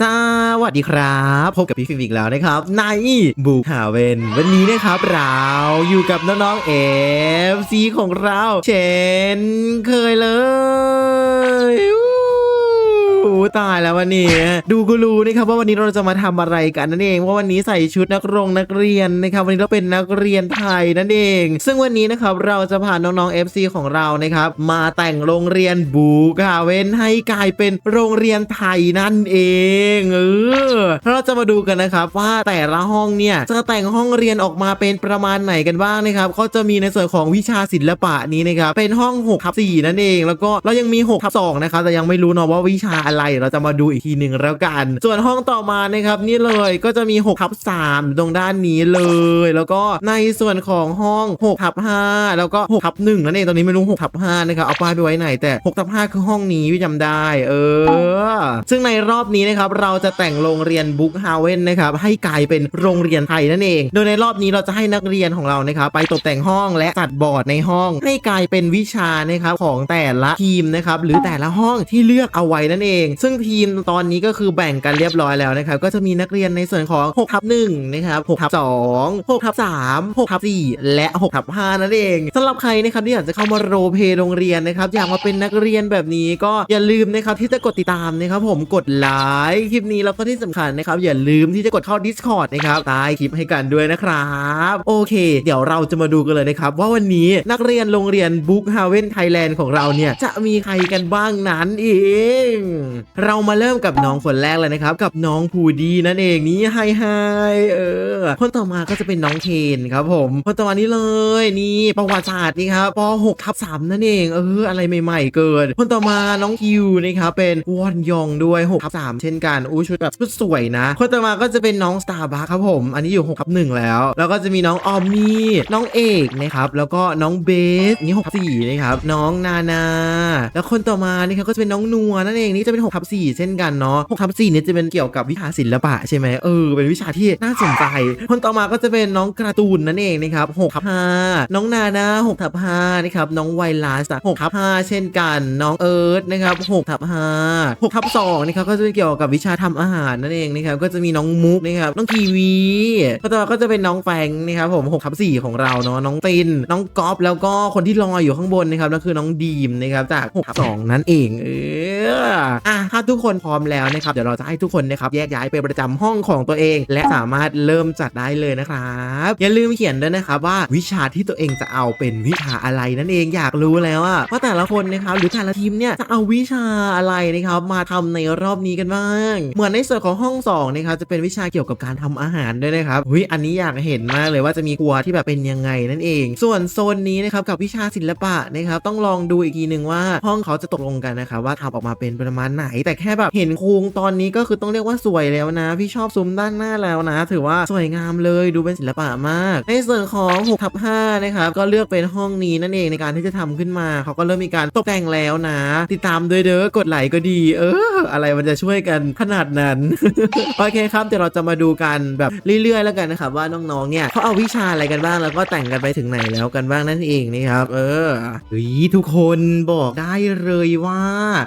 สวัสดีครับ พบกับพี่ฟิล์มอีกแล้วนะครับ ในบุกหาเวนวันนี้นะครับเราอยู่กับน้องๆเอฟซีของเรา เช่นเคยเลย ตายแล้ววันนี้ ดูกูรู้นะครับว่าวันนี้เราจะมาทำอะไรกันนั่นเองว่าวันนี้ใส่ชุดนักรงนักเรียนนะครับวันนี้เราเป็นนักเรียนไทยนั่นเอง ซึ่งวันนี้นะครับเราจะพาน้องๆ FC ของเรานะครับมาแต่งโรงเรียนบูกาเวนให้กลายเป็นโรงเรียนไทยนั่นเองเออเราจะมาดูกันนะครับว่าแต่ละห้องเนี่ยจะแต่งห้องเรียนออกมาเป็นประมาณไหนกันบ้างนะครับก็จะมีในส่วนของวิชาศิลปะนี้นะครับเป็นห้อง6ทับ4นั่นเอง แล้วก็เรายังมี6ทับ2นะครับแต่ยังไม่รู้เนาะว่าวิชาอะไรเราจะมาดูอีกทีหนึ่งแล้วกัน ส่วนห้องต่อมานะครับนี่เลยก็จะมี6ทับ3ตรงด้านนี้เลย แล้วก็ในส่วนของห้อง6ทับ5แล้วก็6ทับ1นั่นเองตอนนี้ไม่รู้6ทับ5นะครับเอาป้ายไปไว้ไหนแต่6ทับ5คือห้องนี้พี่จำได้ เออ ซึ่งในรอบนี้นะครับเราจะแต่งโรงเรียนบุ๊กฮาเว่นนะครับให้กลายเป็นโรงเรียนไทยนั่นเอง โดยในรอบนี้เราจะให้นักเรียนของเรานะครับไปตกแต่งห้องและจัดบอร์ดในห้องให้กลายเป็นวิชานะครับของแต่ละทีมนะครับหรือแต่ละห้องที่เลือกเอาไว้นั่นเองซึ่งทีมตอนนี้ก็คือแบ่งกันเรียบร้อยแล้วนะครับ ก็จะมีนักเรียนในส่วนของ6ทับ1นะครับ6ทับ2 6ทับ3 6ทับ4และ6ทับ5นั่นเองสำหรับใครนะครับที่อยากจะเข้ามาโรเพโรงเรียนนะครับอยากมาเป็นนักเรียนแบบนี้ก็อย่าลืมนะครับที่จะกดติดตามนะครับผมกดไลค์คลิปนี้แล้วก็ที่สำคัญนะครับอย่าลืมที่จะกดเข้า Discord นะครับใต้คลิปให้กันด้วยนะครับโอเค เดี๋ยวเราจะมาดูกันเลยนะครับว่าวันนี้นักเรียนโรงเรียน Book Haven Thailand ของเราเนี่ยจะมีใครกันบ้างนั้นเองเรามาเริ่มกับน้องคนแรกเลยนะครับ กับน้องภูดีนั่นเองนี่ไฮไฮเออ คนต่อมาก็จะเป็นน้องเคนครับผมคนต่อมานี่เลยนี่ประวัติศาสตร์นี่ครับป .6 ทับ3นั่นเองเอออะไรใหม่ๆเกิด คนต่อมาน้องคิวนะครับเป็นวอนยองด้วย6ทับ3เช่นกันอู้ชุดแบบชุดสวยนะ คนต่อมาก็จะเป็นน้องสตาร์บัคครับผม อันนี้อยู่6ทับ1แล้ว แล้วก็จะมีน้องออมมี่น้องเอกนะครับแล้วก็น้องเบสนี่6ทับ4นะครับน้องนานา แล้วคนต่อมานี่ครับก็จะเป็นน้องนัวนั่นเองนี่จะเป็น6ทับ4เช่นกันเนาะ6ทับ4เนี่ยจะเป็นเกี่ยวกับวิชาศิลปะใช่ไหมเออเป็นวิชาที่น่าสนใจ คนต่อมาก็จะเป็นน้องการ์ตูนนั่นเองนะครับ6ทับ5น้องนานา6ทับ5นะครับน้องไวลัส6ทับ5เช่นกันน้องเอิร์ธนะครับ6ทับ5 6ทับ2นะครับก็จะเป็นเกี่ยวกับวิชาทำอาหารนั่นเองนะครับก็จะมีน้องมุกนะครับน้องทีวีก็ต่อมาก็จะเป็นน้องแฟงนะครับผม6ทับ4ของเราเนาะน้องติน น้องก๊อฟแล้วก็คนที่ลอยอยู่ข้างบนนะครับนั่นคือน้องดีมนะครับจาก6ทับ2นั่นเองเออ อะถ้าทุกคนพร้อมแล้วนะครับเดี๋ยวเราจะให้ทุกคนนะครับแยกย้ายไปประจำห้องของตัวเอง และสามารถเริ่มจัดได้เลยนะครับอย่าลืมเขียนด้วยนะครับว่าวิชาที่ตัวเองจะเอาเป็นวิชาอะไรนั่นเองอยากรู้แล้วอะว่าแต่ละคนนะครับหรือแต่ละทีมเนี่ยจะเอาวิชาอะไรนะครับมาทำในรอบนี้กันบ้าง เหมือนในส่วนของห้องสองนะครับจะเป็นวิชาเกี่ยวกับการทำอาหารด้วยนะครับเฮ้ยอันนี้อยากเห็นมากเลยว่าจะมีครัวที่แบบเป็นยังไงนั่นเอง ส่วนโซนนี้นะครับกับวิชาศิลปะนะครับต้องลองดูอีกทีหนึ่งว่าห้องเขาจะตกลงกันนะครับว่าทำออกมาเป็นประมาณไหน แต่แค่แบบเห็นโครงตอนนี้ก็คือต้องเรียกว่าสวยแล้วนะ พี่ชอบซุ้มด้านหน้าแล้วนะ ถือว่าสวยงามเลยดูเป็นศิลปะมาก ในส่วนของ6ทับ5นะครับก็เลือกเป็นห้องนี้นั่นเองในการที่จะทำขึ้นมา เขาก็เริ่มมีการตกแต่งแล้วนะ ติดตามด้วยเด้อกดไลค์ก็ดี เออ อะไรมันจะช่วยกันขนาดนั้นโอเคครับเดี๋ยวเราจะมาดูกันแบบเรื่อยๆ แล้วกันนะครับว่าน้องๆเนี่ยเขาเอาวิชาอะไรกันบ้างแล้วก็แต่งกันไปถึงไหนแล้วกันบ้างนั่นเองนะครับ เออเฮ้ยทุกคนบอกได้เลยว่า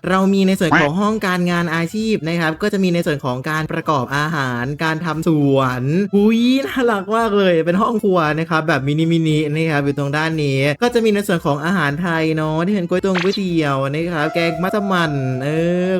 เรามีีในส่วนของห้องการงานอาชีพนะครับ ก็จะมีในส่วนของการประกอบอาหาร การทำสวนหุยน่ารักมากเลย เป็นห้องครัวนะครับแบบมินิมินินะครับอยู่ตรงด้านนี้ ก็จะมีในส่วนของอาหารไทยเนาะที่เป็นก๋วยตงก๋วยเตี๋ยวนะครับแกงมัสมั่นเอ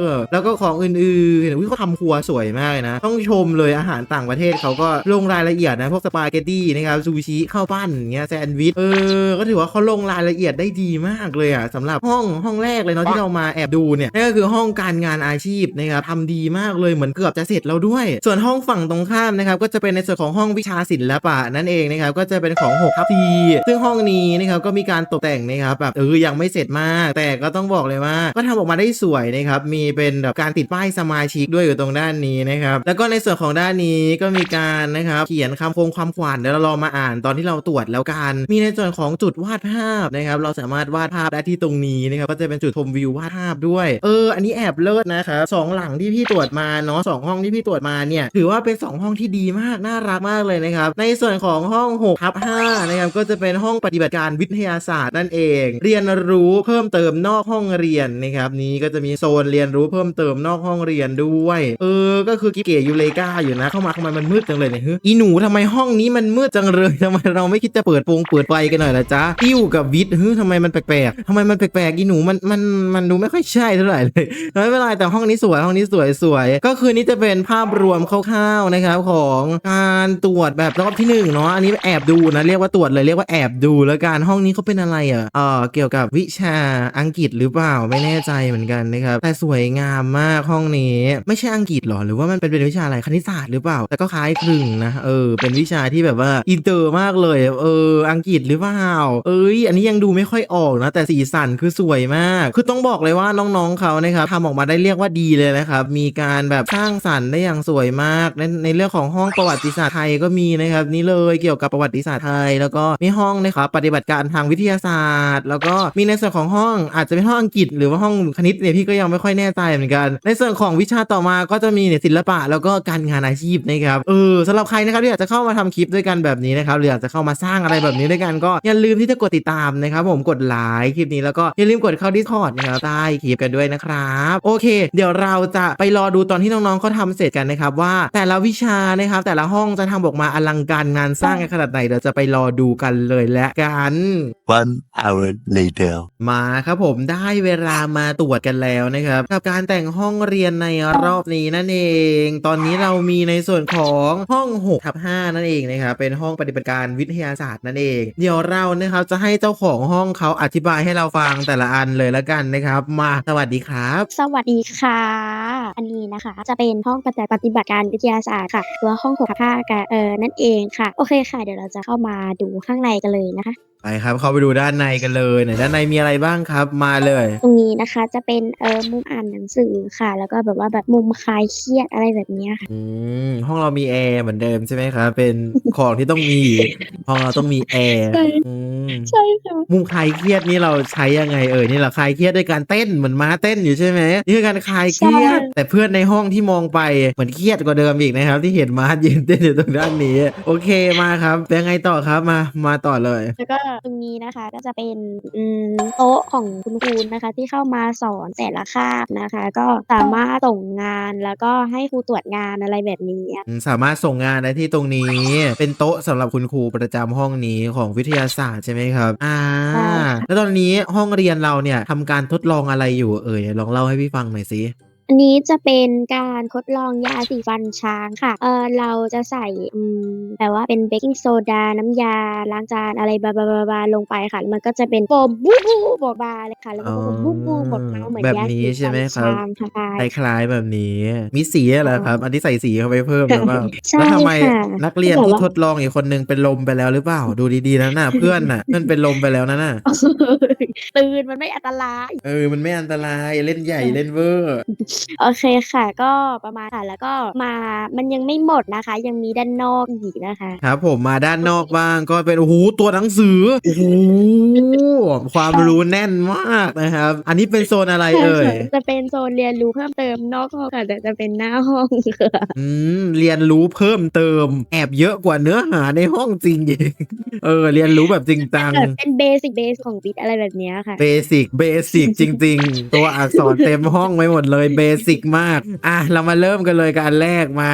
อแล้วก็ของอื่นๆอุ๊ยเขาทำครัวสวยมากเลยนะ ต้องชมเลยอาหารต่างประเทศเขาก็ลงรายละเอียดนะพวกสปาเกตตี้นะครับซูชิข้าวปั้นอย่างเงี้ยแซนด์วิชเออก็ถือว่าเขาลงรายละเอียดได้ดีมากเลยอะสำหรับห้องห้องแรกเลยเนาะที่เรามาแอบดูเนี่ยนั่นก็คือห้องการงานอาชีพนะครับทำดีมากเลยเหมือนเกือบจะเสร็จแล้วด้วย ส่วนห้องฝั่งตรงข้ามนะครับก็จะเป็นในส่วนของห้องวิชาศิลปะนั่นเองนะครับก็จะเป็นของ6ทับทีซึ่งห้องนี้นะครับก็มีการตกแต่งนะครับแบบเออยังไม่เสร็จมาก แต่ก็ต้องบอกเลยว่า ก็ทำออกมาได้สวยนะครับมีเป็นแบบการติดป้ายสมาชิกด้วยอยู่ตรงด้านนี้นะครับแล้วก็ในส่วนของด้านนี้ก็มีการนะครับเขียนคำคงความขวัญเดี๋ยวเราลองมาอ่านตอนที่เราตรวจแล้วกัน มีในส่วนของจุดวาดภาพนะครับเราสามารถวาดภาพได้ที่ตรงนี้นะครับก็จะเป็นจุดชมวิววาดภาพด้วยเอออันนี้แอบเลิศนะครับสองหลังที่พี่ตรวจมาเนาะสองห้องที่พี่ตรวจมาเนี่ยถือว่าเป็นสองห้องที่ดีมากน่ารักมากเลยนะครับในส่วนของห้อง6ทับ5นะครับก็จะเป็นห้องปฏิบัติการวิทยาศาสตร์นั่นเอง เรียนรู้เพิ่มเติมนอกห้องเรียนนะครับนี้ก็จะมีโซนเรียนรู้เพิ่มเติมนอกห้องเรียนด้วย เออ ก็คือกิเกยูเลกาอยู่นะ เข้ามาทำไมมันมืดจังเลยเนี่ยฮึอีหนูทำไมห้องนี้มันมืดจังเลยทำไมเราไม่คิดจะเปิดโปงเปิดไฟกันหน่อยละจ๊ะอิ้วกับวิทย์ฮึทำไมมันแปลกๆทำไมมันแปลกๆอีหนูมันมันมันดูไม่ค่อยใช่เท่าไหร่เลยไม่เป็นไรแต่ห้องนี้สวยห้องนี้สวยสวย ก็คือนี่จะเป็นภาพรวมคร่าวๆนะครับของการตรวจแบบรอบที่หนึ่งเนาะอันนี้แอบดูนะเรียกว่าตรวจเลยเรียกว่าแอบดูแล้วกันห้องนี้เขาเป็นอะไรอะเออเกี่ยวกับวิชาอังกฤษหรือเปล่าไม่แน่ใจเหมือนกันนะครับแต่สวยงามมากห้องนี้ ไม่ใช่อังกฤษหรอหรือว่ามันเป็นเป็นวิชาอะไรคณิตศาสตร์หรือเปล่า แต่ก็คล้ายคลึงนะเออเป็นวิชาที่แบบว่าอินเตอร์มากเลย เออ อังกฤษหรือเปล่าเอ้ยอันนี้ยังดูไม่ค่อยออกนะ แต่สีสันคือสวยมาก คือต้องบอกเลยว่าน้องๆเขานะครับทำออกมาได้เรียกว่าดีเลยนะครับ มีการแบบสร้างสรรค์ได้อย่างสวยมากในในเรื่องของห้องประวัติศาสตร์ไทยก็มีนะครับ นี่เลยเกี่ยวกับประวัติศาสตร์ไทย แล้วก็มีห้องนะครับปฏิบัติการทางวิทยาศาสตร์ แล้วก็มีในส่วนของห้องอาจจะเป็นห้องอังกฤษ หรือว่าห้องคณิตเนี่ยพี่ก็ยังไม่ค่อยแน่ใจเหมือนกัน ในส่วนของวิชาต่อมาก็จะมีเนี่ยศิลปะ แล้วก็การงานอาชีพนะครับเออสำหรับใครนะครับที่อยากจะเข้ามาทำคลิปด้วยกันแบบนี้นะครับหรืออยากจะเข้ามาสร้างอะไรแบบนี้ด้วยกันก็อย่าลืมที่จะกดติดตามนะครับผมกดไลค์คลิปนี้แล้วก็อย่าลืมกดเข้า Discord นะครับใต้คลิปกันด้วยนะครับ โอเค เดี๋ยวเราจะไปรอดูตอนที่น้องๆเขาทำเสร็จกันนะครับว่าแต่ละวิชานะครับแต่ละห้องจะทำออกมาอลังการงานสร้างกันขนาดไหนเดี๋ยวจะไปรอดูกันเลยและกัน One hour later. มาครับผมได้เวลามาตรวจกันแล้วนะครับกับการแต่งห้องเรียนในรอบนี้นั่นเอง ตอนนี้เรามีในส่วนของห้อง6ทับ5นั่นเองนะครับเป็นห้องปฏิบัติการวิทยาศาสตร์นั่นเอง เดี๋ยวเรานะครับจะให้เจ้าของห้องเขาอธิบายให้เราฟังแต่ละอันเลยละกันนะครับ มาสวัสดีครับ สวัสดีค่ะ อันนี้นะคะ จะเป็นห้องปฏิบัติการวิทยาศาสตร์ค่ะหรือว่าห้องหกทับห้ากันเออนั่นเองค่ะ โอเคค่ะ เดี๋ยวเราจะเข้ามาดูข้างในกันเลยนะคะ ไปครับ เข้าไปดูด้านในกันเลยไหนด้านในมีอะไรบ้างครับ มาเลย ตรงนี้นะคะจะเป็นเออมุมอ่านหนังสือค่ะ แล้วก็แบบว่าแบบมุมคลายเครียดอะไรแบบเนี้ยค่ะ อืมห้องเรามีแอร์เหมือนเดิมใช่ไหมครับ เป็นของที่ต้องมี ห้องเราต้องมีแอร์ใช่ อืมใช่ค่ะมุมคลายเครียดนี่เราใช้ยังไงเอ่ยนี่เราคลายเครียดด้วยการเต้นเหมือนม้าเต้นอยู่ใช่ไหมนี่คือการคลายเครียดใช่แต่เพื่อนในห้องที่มองไปเหมือนเครียดกว่าเดิมอีกนะครับ ที่เห็นม้ายืนเต้นอยู่ตรงด้านนี้ โอเคมาครับเป็นไงต่อครับมามาต่อเลย แล้วก็ตรงนี้นะคะ ก็จะเป็นอืมโต๊ะของคุณครูนะคะ ที่เข้ามาสอนแต่ละคาบนะคะ ก็สามารถส่งงานแล้วก็ให้ครูตรวจงานอะไรแบบนี้อืมสามารถส่งงานได้ที่ตรงนี้ เป็นโต๊ะสำหรับคุณครูประจำห้องนี้ของวิทยาศาสตร์ใช่ไหมครับอ่าใช่ค่ะแล้วตอนนี้ห้องเรียนเราเนี่ยทำการทดลองอะไรอยู่เอ่ยลองเล่าให้พี่ฟังหน่อยสิ อันนี้จะเป็นการทดลองยาสีฟันช้างค่ะ เออเราจะใส่อืมแบบว่าเป็นเบกกิ้งโซดา น้ำยา ล้างจานอะไรบาบาบาบาลงไปค่ะแล้วมันก็จะเป็นโฟมบูบูบอบาเลยค่ะ แล้วมันก็จะบูบูหมดเท้าเหมือนแบบยานี้สีใช่ไหมฟันครับ ช้างค่ะ คล้ายๆแบบนี้ มีสีเหรอครับ อันที่ใส่สีเข้าไปเพิ่มหรือเปล่า ใช่แล้วทำไมค่ะนักเรียนแบบที่ว่า ทดลองอีกคนนึงเป็นลมไปแล้วหรือเปล่า ดูดีๆนะน่ะ เพื่อนน่ะเพื่อนเป็นลมไปแล้วนะน่ะ ตื่นมันไม่อันตรายเออ มันไม่อันตรายเล่นใหญ่เล่นเวอร์โอเคค่ะ ก็ประมาณค่ะ แล้วก็มามันยังไม่หมดนะคะ ยังมีด้านนอกอีกนะคะ ครับผมมาด้านนอกบ้างก็เป็นโอ้โหตัวหนังสือโอ้โหความรู้แน่นมากนะครับ อันนี้เป็นโซนอะไรเอ่ยจะเป็นโซนเรียนรู้เพิ่มเติมนอกห้องค่ะแต่จะเป็นหน้าห้องค่ะอืมเรียนรู้เพิ่มเติม แอบเยอะกว่าเนื้อหาในห้องจริงอีกเออ เรียนรู้แบบจริงจังแบบเป็นเบสิกเบสของวิทย์อะไรแบบเนี้ยค่ะเบสิกเบสิกจริง ๆ ตัวอักษรเต็มห้องไว้หมดเลยเบสิกมาก อะ เรามาเริ่มกันเลยกับอันแรกมา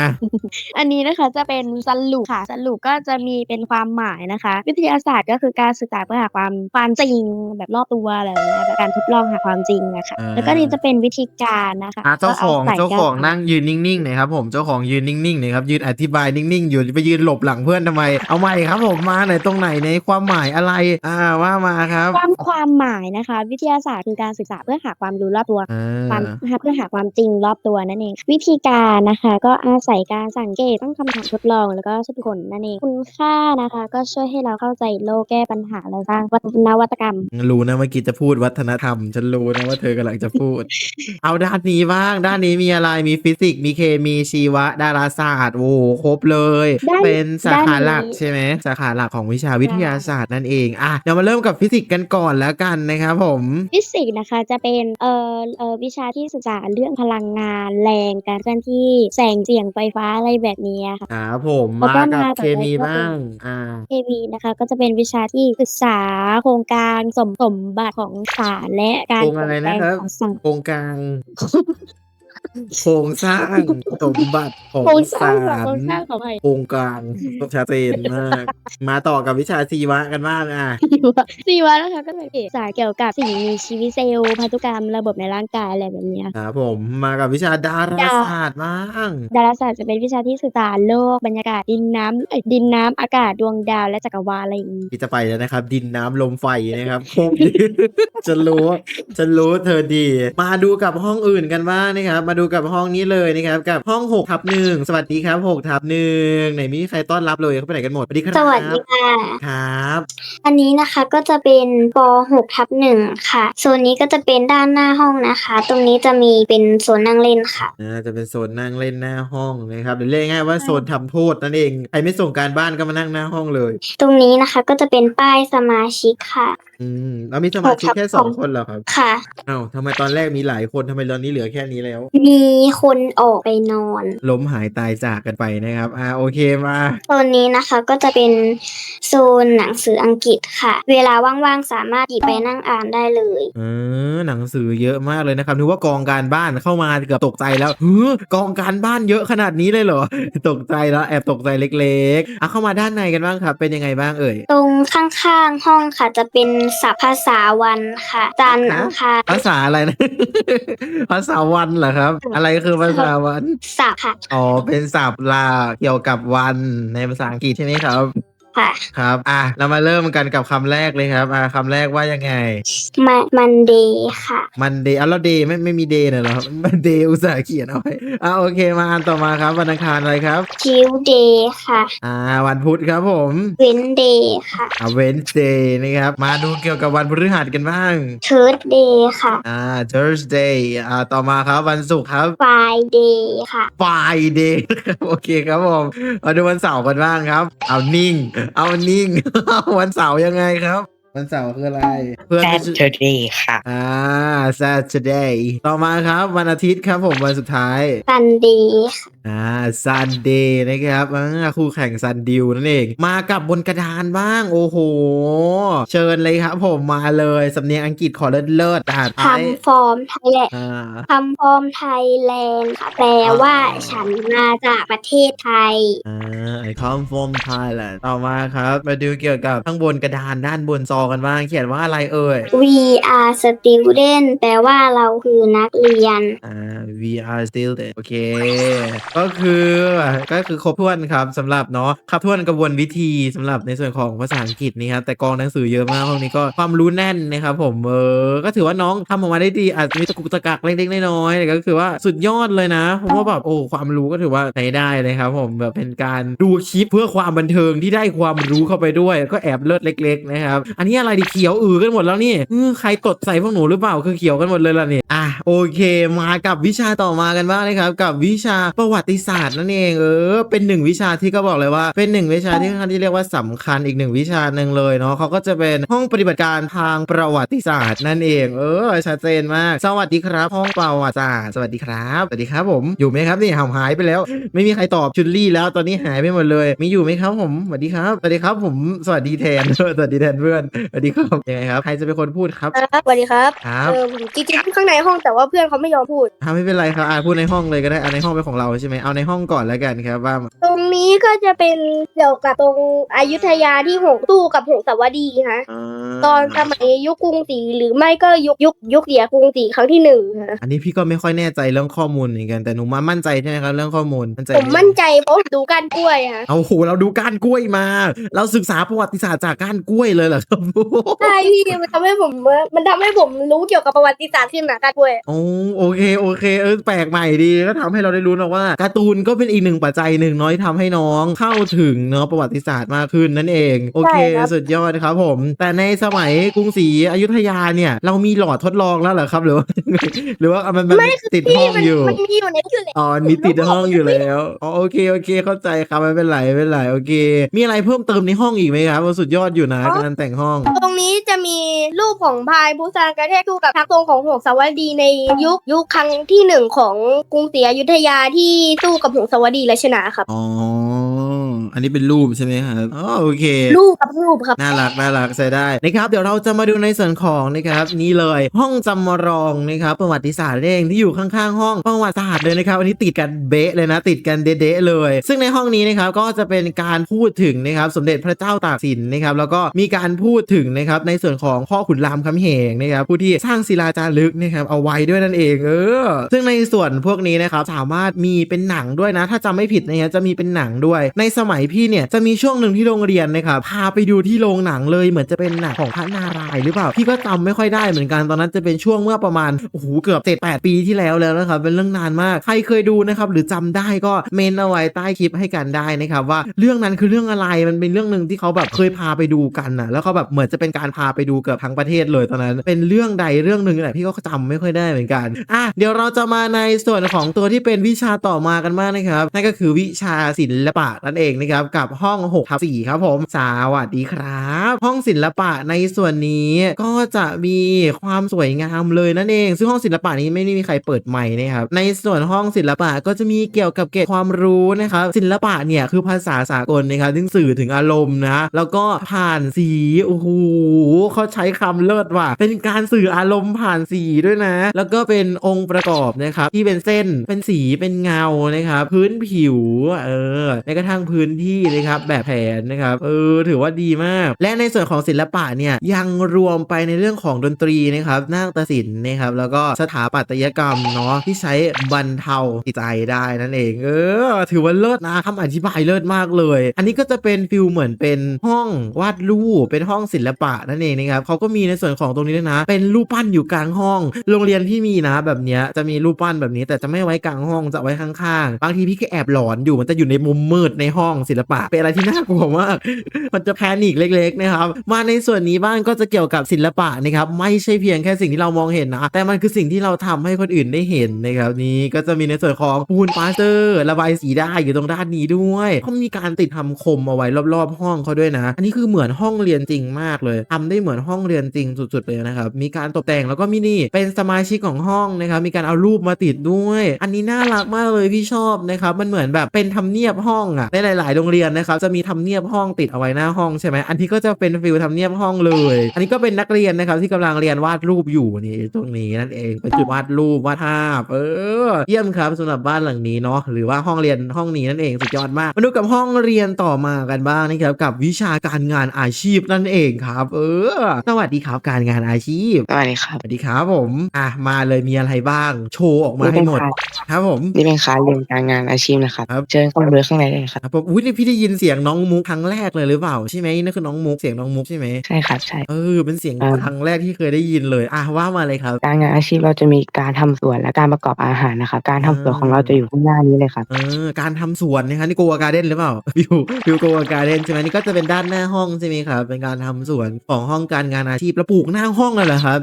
อันนี้นะคะจะเป็นสรุปค่ะ สรุปก็จะมีเป็นความหมายนะคะ วิทยาศาสตร์ก็คือการศึกษาเพื่อหาความความจริงแบบรอบตัวอะไรแบบเนี้ยแบบการทดลองหาความจริงนะคะ อ่า แล้วก็นี่จะเป็นวิธีการนะคะอะเจ้าของก็ใส่เจ้าของแก้วนั่งยืนนิ่งๆหน่อยครับผมเจ้าของยืนนิ่งๆหน่อยครับยืนอธิบายนิ่งๆอยู่ไปยืนหลบหลังเพื่อนทำไม เอาใหม่ครับผมมาไหนตรงไหนในความหมายอะไร อ่าว่ามาครับความความหมายนะคะ วิทยาศาสตร์คือการศึกษาเพื่อหาความรู้รอบตัว อ่ความาเพื่อหาความจริงรอบตัวนั่นเอง วิธีการนะคะ ก็อาศัยการสังเกตตั้งคำถามทดลอง แล้วก็สรุปผลนั่นเองคุณค่านะคะ ก็ช่วยให้เราเข้าใจโลกแก้ปัญหาและสร้างวัฒนวัตกรรม รู้นะเมื่อกี้จะพูดวัฒนธรรม ฉันรู้นะว่าเธอกำลังจะพูด เอาด้านนี้บ้าง ด้านนี้มีอะไรมีฟิสิกส์มีเคมีชีวะ ดาราศาสตร์โอ้โหครบเลย ด้านเป็นสาขาด้านนี้ หลักใช่ไหมสาขาหลักของวิชาวิทยาศาสตร์นั่นเองอะเดี๋ยวมาเริ่มกับฟิสิกส์กันก่อนแล้วกันนะครับผม ฟิสิกส์นะคะจะเป็นเอ่อเอ่อวิชาที่ศึกษาเรื่องพลังงานแรงการเคลื่อนที่แสงเสียงไฟฟ้าอะไรแบบนี้อะค่ะครับผมแล้วก็มากับมาต่อเคไปมีก็เป็นบ้างอ่าเคมีนะคะ ก็จะเป็นวิชาที่ศึกษาโครงการสมสมบัติของสารและการโครงอะไรเปลี่ยนแปลงนะครับของสารโครงกลาง โครงสร้างสมบัติของโครงสร้าสางค่ะโครงสร้างรของอะไรโครงกลางต้องชัดเจนมาก มาต่อกับวิชาชีวะกันบ้างอะชีวะชีวะนะคะก็เป็นศึกษาเกี่ยวกับสิ่งมีชีวิตเซลล์พันธุกรรมระบบในร่างกายอะไรแบบเนี้ย ครับผมมากับวิชาดาราศาสตร์บ้าง ดาราศาสตร์จะเป็นวิชาที่ศึกษาโลกบรรยากาศดินน้ำเอ้ยดินน้ำอากาศดวงดาวและจักรวาลอะไรอย่างนี้ที่จะไปแล้วนะครับ ดินน้ำลมไฟนะครับจะรู้จะรู้เธอดี มาดูกับห้องอื่นกันบ้างนะครับมาดูกับห้องนี้เลยนะครับกับห้อง6ทับหนึ่งสวัสดีครับ6ทับหนึ่งไหนมีใครต้อนรับเลยเขาไปไหนกันหมดสวัสดีครับสวัสดีค่ะครับ อันนี้นะคะก็จะเป็นป .6 ทับหนึ่งค่ะ โซนนี้ก็จะเป็นด้านหน้าห้องนะคะ ตรงนี้จะมีเป็นโซนนั่งเล่นค่ะอ่าจะเป็นโซนนั่งเล่นหน้าห้องนะครับหรือเรียกง่ายๆว่าโซนทำโทษนั่นเองใครไม่ส่งการบ้านก็มานั่งหน้าห้องเลย ตรงนี้นะคะก็จะเป็นป้ายสมาชิกค่ะอืมแล้วมีสมาชิกแค่หกทับสองสองคนเหรอครับ ค่ะอ้าวทำไมตอนแรกมีหลายคนทำไมตอนนี้เหลือแค่นี้แล้วมีคนออกไปนอน ล้มหายตายจากกันไปนะครับ อ่าโอเคมาโซนนี้นะคะก็จะเป็นโซนหนังสืออังกฤษค่ะ เวลาว่างๆสามารถหยิบไปนั่งอ่านได้เลย เออหนังสือเยอะมากเลยนะครับนึกว่ากองการบ้านเข้ามาเกือบตกใจแล้วเฮ้อกองการบ้านเยอะขนาดนี้เลยเหรอ ตกใจแล้วแอบตกใจเล็กๆอะเข้ามาด้านในกันบ้างครับ เป็นยังไงบ้างเอ่ย ตรงข้างๆห้องค่ะจะเป็นศัพท์ภาษาวันค่ะจันทร์อังคารภาษาอะไรนะ ภาษาวันเหรอครับอะไรคือภาษาวันศัพท์ค่ะ อ๋อ เป็นศัพท์ลาเกี่ยวกับวันในภาษาอังกฤษใช่ไหมครับ ค่ะ ครับ อะ เรามาเริ่มกันกับคำแรกเลยครับ อะคำแรกว่ายังไงมามันเดย์ค่ะ มันเดย์อะแล้วเดย์ไม่ไม่มีเดย์น่ะเหรอครับมันเดย์อุตส่าห์เขียนเอาไว้อะโอเค มาอันต่อมาครับวันอังคารอะไรครับทิวเดย์ค่ะ อ่า วันพุธครับผมเวนเดย์ค่ะอ่าเวนเดย์นะครับ มาดูเกี่ยวกับวันพฤหัสกันบ้าง เทิร์ดเดย์ค่ะอ่า Thursday อ่า ต่อมาครับวันศุกร์ครับ ฟายเดย์ค่ะ Friday ครับโอเคครับผม มาดูวันเสาร์กันบ้างครับ เอานิ่งเอานิ่ง วันเสาร์ยังไงครับ วันเสาร์คืออะไร เพื่อนไม่ใช่ Saturday ค่ะ อ่า Saturday ต่อมาครับ วันอาทิตย์ครับผมวันสุดท้าย ซันเดย์ค่ะอ่า Sunday นะครับอ่าคู่แข่ง Sun d e w นั่นเอง มากับบนกระดานบ้าง โอ้โห เชิญเลยครับผมมาเลยสำเนียงอังกฤษขอเลิศเลิศๆอ่านไปคำฟอร์มไทยแลนด์อ่าคำฟอร์มไทยแลนด์ค่ะแปลว่าฉันมาจากประเทศไทยอ่า I come from Thailand ต่อมาครับ มาดูเกี่ยวกับข้างบนกระดานด้านบนซอกันบ้างเขียนว่าอะไรเอ่ย we are student แปลว่าเราคือนักเรียนอ่า we are still there โอเคก็คือก็คือครบถ้วนครับสำหรับเนาะครบถ้วนกระบวนวิธีสำหรับในส่วนของภาษาอังกฤษนี่ครับแต่กองหนังสือเยอะมากห้องนี้ก็ความรู้แน่นนะครับผมเออก็ถือว่าน้องทำออกมาได้ดีอาจจะมีตะกุกตะกักเล็กๆน้อยๆแต่ก็คือว่าสุดยอดเลยนะผมว่าแบบโอ้ความรู้ก็ถือว่าใช้ได้เลยครับผมแบบเป็นการดูคลิปเพื่อความบันเทิงที่ได้ความรู้เข้าไปด้วย ก็แอบเลิศเล็ก ๆ นะครับ อันนี้อะไรดิเขียวอือกันหมดแล้วนี่เออใครตดใส่พวกหนูหรือเปล่าคือเขียวกันหมดเลยล่ะนี่อะโอเค มากับวิชาต่อมากันบ้างนะครับ กับวิชาประวัติศาสตร์นั่นเองเออเป็นหนึ่งวิชาที่ก็บอกเลยว่า เป็นหนึ่งวิชาที่ค่อนข้างที่เรียกว่าสำคัญอีกหนึ่งวิชาหนึ่งเลยเนาะเขาก็จะเป็นห้องปฏิบัติการทางประวัติศาสตร์นั่นเอง เออชัดเจนมาก สวัสดีครับ ห้องประวัติศาสตร์สวัสดีครับสวัสดีครับผมอยู่ไหมครับนี่ห่างหายไปแล้ว ไม่มีใครตอบชุนลี่แล้วตอนนี้หายไปหมดเลย มีอยู่ไหมครับผมสวัสดีครับสวัสดีครับผมสวัสดีแทนสวัสดีแทนเพื่อนสวัสดีครับยังไงครับใครจะเป็นคนพูดครับครับสวัสดีครับครับเออผมจริงๆพูดข้างในห้องแต่ว่าเพื่อนเขาไม่ยอมพูดอ่าไม่เป็นไรครับอ่าพูดในห้องเลยก็ได้อ่าในห้องเป็นของเราใช่ไหมเอาในห้องก่อนแล้วกันครับว่ามาตรงนี้ก็จะเป็นเกี่ยวกับตรงอยุธยาที่หงตู้กับหงสาวดีฮะอ่าตอนสมัยยุคกรุงศรีหรือไม่ก็ยุคยุคยุคเสียกรุงศรีครั้งที่หนึ่งฮะอันนี้พี่ก็ไม่ค่อยแน่ใจเรื่องข้อมูลเหมือนกันแต่หนูมามั่นใจใช่ไหมครับเรื่องข้อมูลมั่นใจผมมั่นใจเพราะดูการกล้วยฮะเอาโหเราดูก้านกล้วยมา เราศึกษาประวัติศาสตร์จากก้านกล้วยเลยเหรอครับ ใช่พี่มันทำให้ผมมันทำให้ผมรู้เกี่ยวกับประวัติศาสตร์ขึ้นนะการกล้วย โอ้โอเคโอเคเออแปลกใหม่ดีก็ทำให้เราได้รู้นะว่า การ์ตูนก็เป็นอีกหนึ่งปัจจัยหนึ่งเน้อยทำให้น้องเข้าถึงเนาะประวัติศาสตร์มากขึ้นนั่นเอง โอเคใช่ครับสุดยอดครับผม แต่ในสมัยกรุงศรีอยุธยาเนี่ย เรามีหลอดทดลองแล้วเหรอครับหรือว่าหรือว่ามันมันติดห้องมันอยู่มันมีอยู่ในอยู่ในอ๋อมีติดห้องอยู่แล้วอ๋อโอเคโอเค เข้าใจครับไม่เป็นไรไม่เป็นไรโอเค มีอะไรเพิ่มเติมในห้องอีกไหมครับว่าสุดยอดอยู่นะการแต่งห้อง ตรงนี้จะมีรูปของพายบูซานกระเทศคู่กับทักทรงของหงสาวดีในยุคยุคครั้งที่หนึ่งของกรุงศรีอยุธยาที่่สู้กับหงสาวดีและชนะครับ อ๋อ อันนี้เป็นรูปใช่ไหมครับอ๋อโอเค รูปกับรูปครับน่ารักน่ารักใช้ได้นะครับเดี๋ยวเราจะมาดูในส่วนของนะครับนี่เลยห้องจำลองนะครับประวัติศาสตร์เองที่อยู่ข้างๆ ห้องประวัติศาสตร์เลยนะครับอันนี้ติดกันเบ๊ะเลยนะ ติดกันเด๊ะๆเลย ซึ่งในห้องนี้นะครับก็จะเป็นการพูดถึงนะครับสมเด็จพระเจ้าตากสินนะครับแล้วก็มีการพูดถึงนะครับในส่วนของพ่อขุนรามคำแหงนะครับผู้ที่สร้างศิลาจารึกนะครับเอาไว้ด้วยนั่นเองเออซึ่งในส่วนพวกนี้นะครับสามารถมีเป็นหนังด้วยนะ ถ้าจำไม่ผิดนะครับจะมีเป็นหนังด้วยในสมัยพี่เนี่ยจะมีช่วงหนึ่งที่โรงเรียนนะครับพาไปดูที่โรงหนังเลยเหมือนจะเป็นหนังของพระนารายณ์หรือเปล่าพี่ก็จำไม่ค่อยได้เหมือนกันตอนนั้นจะเป็นช่วงเมื่อประมาณโอ้โหเกือบเจ็ดแปดปีที่แล้วแล้วนะครับเป็นเรื่องนานมากใครเคยดูนะครับหรือจำได้ก็เมนเอาไว้ใต้คลิปให้กันได้นะครับว่าเรื่องนั้นคือเรื่องอะไรมันเป็นเรื่องหนึ่งที่เขาแบบเคยพาไปดูกันนะแล้วเขาแบบเหมือนจะเป็นการพาไปดูเกือบทั้งประเทศเลยตอนนั้น เป็นเรื่องใดเรื่องหนึ่งแหละพี่ก็จำไม่ค่อยได้เหมือนกันอะเดี๋ยวเราจะมาในส่วนของตัวที่เป็นวิชาต่อมากันบ้างนะครับนั่นก็คือวิชาศิลปะนั่นเองนะครับกับห้อง6ทับ4ครับผมสวัสดีครับ ห้องศิลปะในส่วนนี้ก็จะมีความสวยงามเลยนั่นเอง ซึ่งห้องศิลปะนี้ไม่ได้มีใครเปิดใหม่นะครับในส่วนห้องศิลปะก็จะมีเกี่ยวกับเกร็ดความรู้นะครับศิลปะเนี่ยคือภาษาสากลนะครับซึ่งสื่อถึงอารมณ์นะแล้วก็ผ่านสีโอ้โหเขาใช้คำเลิศว่ะเป็นการสื่ออารมณ์ผ่านสีด้วยนะ แล้วก็เป็นองค์ประกอบนะครับที่เป็นเส้นเป็นสีเป็นเงานะครับพื้นผิวเออในกระทั่งพื้นที่นะครับแบบแผนนะครับเออถือว่าดีมาก และในส่วนของศิลปะเนี่ยยังรวมไปในเรื่องของดนตรีนะครับนาฏศิลป์นะครับแล้วก็สถาปัตยกรรมเนาะที่ใช้บรรเทาจิตใจได้นั่นเองเออถือว่าเลิศนะคำอธิบายเลิศมากเลย อันนี้ก็จะเป็นฟิลเหมือนเป็นห้องวาดรูปเป็นห้องศิลปะนั่นเองนะครับเขาก็มีในส่วนของตรงนี้ด้วยนะ เป็นรูปปั้นอยู่กลางห้อง โรงเรียนที่มีนะแบบนี้จะมีรูปปั้นแบบนี้แต่จะไม่ไว้กลางห้องจะไว้ข้างๆ บางทีพี่ก็แอบหลอนอยู่มันจะอยู่ในมุมมืดในห้องศิลปะ เป็นอะไรที่น่ากลัวมากมันจะแพนิคเล็กๆนะครับมาในส่วนนี้บ้างก็จะเกี่ยวกับศิลปะนะครับไม่ใช่เพียงแค่สิ่งที่เรามองเห็นนะ แต่มันคือสิ่งที่เราทำให้คนอื่นได้เห็นนะครับนี้ก็จะมีในส่วนของปูนปาสเตอร์ระบายสีได้อยู่ตรงด้านนี้ด้วยเขามีการติดทำคมเอาไว้รอบๆ ห้องเขาด้วยนะ อันนี้คือเหมือนห้องเรียนจริงมากเลยทำได้เหมือนห้องเรียนจริงสุดๆเลยนะครับมีการตกแต่งแล้วก็มีนี่เป็นสมาชิกของห้องนะครับมีการเอารูปมาติดด้วย อันนี้น่ารักมากเลยพี่ชอบนะครับมันเหมือนแบบเป็นทำเนียบห้องอะในหลาย ๆ โรงเรียนนะครับจะมีทำเนียบห้องติดเอาไว้หน้าห้องใช่ไหมอันนี้ก็จะเป็นฟิลทำเนียบห้องเลย อันนี้ก็เป็นนักเรียนนะครับที่กำลังเรียนวาดรูปอยู่นี่ตรงนี้นั่นเองเป็นจุดวาดรูปวาดภาพเออ เยี่ยมครับสำหรับบ้านหลังนี้เนาะหรือว่าห้องเรียนห้องนี้นั่นเองสุดยอดมากมาดูกับห้องเรียนต่อมากันบ้างนะครับกับวิชาการงานอาชีพนั่นเองครับ เออ สวัสดีครับการงานอาชีพสวัสดีครับสวัสดีครับผมอะมาเลยมีอะไรบ้าง โชว์ออกมาให้หมดครับผมนี่เป็นคลาสเรียนการงานอาชีพนะครับครับเชิญเข้ามาดูข้างในได้เลยครับครับผมอุ้ยนี่พี่ได้ยินเสียงน้องมุกครั้งแรกเลยหรือเปล่าใช่ไหมนั่นคือน้องมุกเสียงน้องมุกใช่ไหมใช่ครับใช่เออเป็นเสียงอ่าครั้งแรกที่เคยได้ยินเลยอะว่ามาเลยครับ การงานอาชีพเราจะมีการทำสวนและการประกอบอาหารนะครับการทำสวนของเราจะอยู่ข้างหน้านี้เลยครับเออการทำสวนนะคะนี่โกวาการ์เด้นหรือเปล่าวิววิวโกวาการ์เด้นใช่ไหมนี่ก็จะเป็นด้านหน้าห้องใช่ไหมครับเป็นการทำสวนของห้องการงานอาชีพแล้วปลูกหน้าห้องเลยเหรอครับ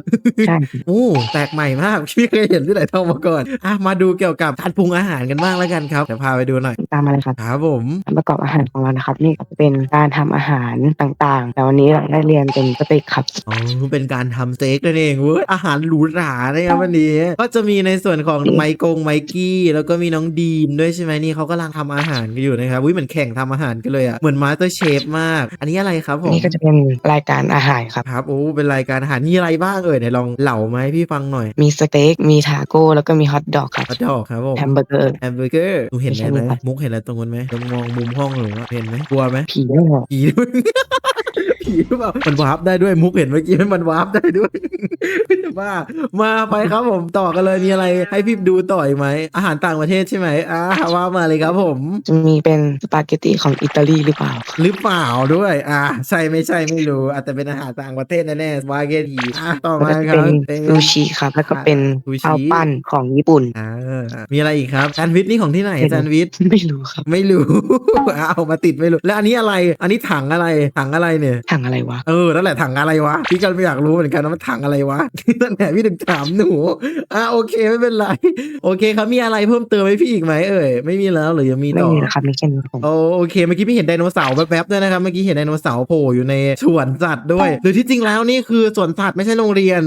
ใช่โอ้แปลกใหม่มากพี่เคยเห็นที่ไหนเท่ามาก่อนอะมาดูเกี่ยวกับการปรุงอาหารกันบ้างแล้วกันครับเดี๋ยวพาไปดูหน่อยตามมาเลยครับครับผมการประกอบอาหารของเรานะครับ นี่ก็เป็นการทำอาหารต่างๆ แต่วันนี้เราได้เรียนเป็นสเต็กครับอ๋อเป็นการทำสเต็กนั่นเองเว้ยอาหารหรูหรานะครับวันนี้ก็จะมีในส่วนของไมโกงไมกี้แล้วก็มีน้องดีมด้วยใช่ไหมนี่เขากำลังทำอาหารกันอยู่นะครับวิเหมือนแข่งทำอาหารกันเลยอะเหมือนมาสเตอร์เชฟมาก อันนี้อะไรครับผอันมนี้ก็จะเป็นรายการอาหารครับครับโอ้เป็นรายการอาหารมีอะไรบ้างเอ่ยไหนลองเหล่ามาให้พี่ฟังหน่อย มีสเต็กมีทาโก้แล้วก็มีฮอทดอกครับฮอทดอกครับผมแฮมเบอร์เกอร์แฮมเบอร์เกอร์หนูเห็นอะไรไหมไม่ใช่ครับมุกเห็นอะไรตรงนั้นไหมลองมองมุมห้องหนูว่าเห็นไหมกลัวไหมผีด้วยเหรอผีด้วย ผีผีหรือเปล่ามันวาร์ปได้ด้วยมุกเห็นเมื่อกี้มันวาร์ปได้ด้วยว่ามาไปครับผมต่อกันเลยมีอะไรให้พี่ดูต่ออีกไหม อาหารต่างประเทศใช่ไหมอ่าว่ามาเลยครับผมจะมีเป็นสปาเกตตี้ของอิตาลีหรือเปล่า หรือเปล่าด้วย อ่าใช่ไม่ใช่ไม่รู้อาจจะเป็นอาหารต่างประเทศแน่ๆสปาเกตตีอะต่อแล้วมาก็คจะรัเป็บนเป็นซูชิครับ แล้วก็เป็นซูชิข้าวปั้นของญี่ปุ่นอ่ามีอะไรอีกครับแซนด์วิชนี่ของที่ไหนแซนด์วิชไม่รู้ครับไม่รู้เอามาติดไม่รู้แล้วอันนี้อะไร อันนี้ถังอะไรถังอะไรเนี่ยถังอะไรวะ เออ นั่นแหละถังอะไรวะ พี่ก็ไม่อยากรู้เหมือนกันว่ามันถังอะไรวะ นั่นแหละพี่ถึงถามหนู อะโอเคไม่เป็นไร โอเคครับมีอะไรเพิ่มเติมให้พี่อีกไหมเอ่ย ไม่มีแล้วหรือยังมีไม่ต่อมีนะครับมีแค่นี้ครับผมโอโอเคเมื่อกี้พี่เห็นไดโนเสาร์แป๊บๆด้วยนะครับ เมื่อกี้เห็นไดโนเสาร์โผล่อยู่ในสวนสัตว์ด้วย หรือที่จริงแล้วนี่คือสวนสัตว์ไม่ใช่โรงเรียน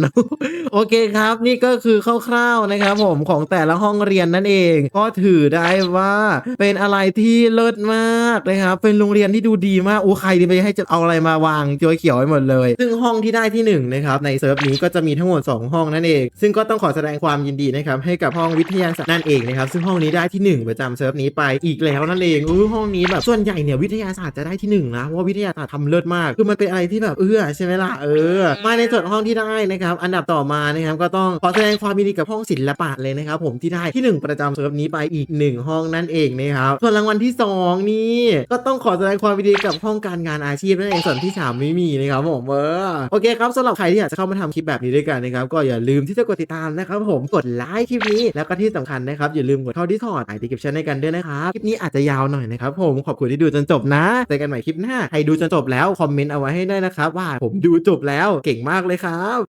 โอเคครับ นี่ก็คือคร่าวๆนะครับผมของแต่ละห้องเรียนนั่นเอง ก็ถือได้ว่า เป็นอะไรที่เลิศมากนะครับ เป็นโรงเรียนที่ดูดีมากอู้ใครดีไปให้จะเอาอะไรมาวางเขียวเขียวไว้หมดเลย ซึ่งห้องที่ได้ที่หนึ่งนะครับ ในเซิร์ฟนี้ก็จะมีทั้งหมด 2 ห้องนั่นเอง ซึ่งก็ต้องขอแสดงความยินดีนะครับให้กับห้องวิทยาศาสตร์นั่นเองนะครับ ซึ่งห้องนี้ได้ที่หนึ่งประจำเซิร์ฟนี้ไปอีกแล้วนั่นเองอู้ห้องนี้แบบส่วนใหญ่เนี่ยวิทยาศาสตร์จะได้ที่หนึ่งนะเพราะว่าวิทยาศาสตร์ทำเลิศมาก คือมันเป็นอะไรที่แบบเอื้อใช่ไหมล่ะเออ มาในส่วนห้องที่ได้นะครับอันดับต่อมานะครับก็ต้องขอแสดงความยินดีกับห้องศิลปะเลยนะครับผมที่ได้ที่หนึ่งประจำเซิร์ฟนี้ไปอีกหนึ่งห้องนั่นเองนะครับส่วนรางวัลที่สองนี่ก็ต้องขอแสดงความยินดีกับห้องการงานอาชีพนั่นเองส่วนที่ามไม่มีนะครับผมเออโอเคครับสำหรับใครที่อยากจะเข้ามาทำคลิปแบบนี้ด้วยกันนะครับก็อย่าลืมที่จะกดติดตามนะครับผมกดไลค์คลิปนี้แล้วก็ที่สำคัญนะครับอย่าลืมกดเข้าที่ถอดไอดีกิปชันในกันด้วยนะครับคลิปนี้อาจจะยาวหน่อยนะครับผมขอบคุณที่ดูจนจบนะเจอกันใหม่คลิปหน้าใครดูจนจบแล้วคอมเมนต์เอาไว้ให้ได้นะครับว่าผมดูจบแล้วเก่งมากเลยครับ